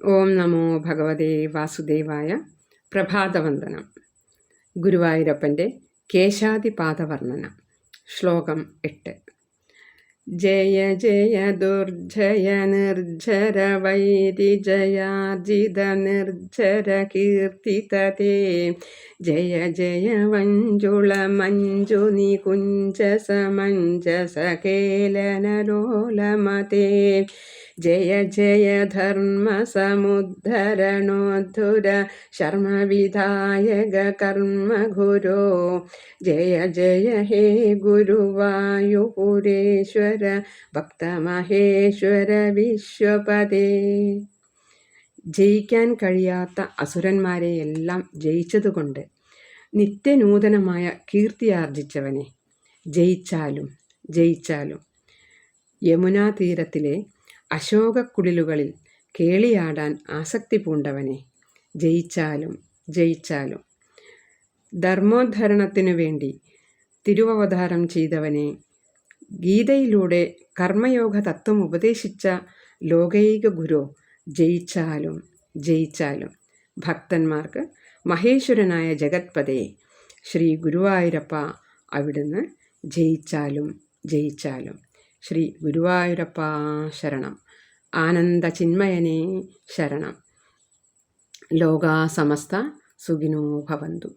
ഓം നമോ ഭഗവതേ വാസുദേവായ പ്രഭാതവന്ദനം. ഗുരുവായൂരപ്പന്റെ കേശാദിപാദവർണന ശ്ലോകം എട്ട്. ജയ ജയ ദുർജയ നിർജര വൈരിജയാർജിത നിർജര കീർത്തിതേ ജയ ജയ മഞ്ജുള മഞ്ജു നികുഞ്ച മഞ്ജസ കേലനലോലമതേ ജയ ജയ ധർമ്മസമുദ്ധരണോദ്ധുര ശർമ്മവിധായക കർമ്മഗുരോ ജയ ജയ ഹേ ഗുരുവായുപുരേശ്വര ഭക്തമഹേശ്വര വിശ്വപദേ. ജയിക്കാൻ കഴിയാത്ത അസുരന്മാരെയെല്ലാം ജയിച്ചതുകൊണ്ട് നിത്യനൂതനമായ കീർത്തിയാർജിച്ചവനെ ജയിച്ചാലും ജയിച്ചാലും. യമുനാ തീരത്തിലെ അശോകക്കുടിലുകളിൽ കേളിയാടാൻ ആസക്തി പൂണ്ടവനെ. ജയിച്ചാലും ജയിച്ചാലും. ധർമ്മോദ്ധരണത്തിനു വേണ്ടി തിരുവവതാരം ചെയ്തവനെ. ഗീതയിലൂടെ കർമ്മയോഗ തത്വം ഉപദേശിച്ച ലോകൈക ഗുരു ജയിച്ചാലും ജയിച്ചാലും. ഭക്തന്മാർക്ക് മഹേശ്വരനായ ജഗത്പതേ ശ്രീ ഗുരുവായൂരപ്പ അവിടുന്ന് ജയിച്ചാലും ജയിച്ചാലും. శ్రీ గురువాయూరప్ప శరణం ఆనంద చిన్మయని శరణం లోగా సమస్త సుగినో భవంతు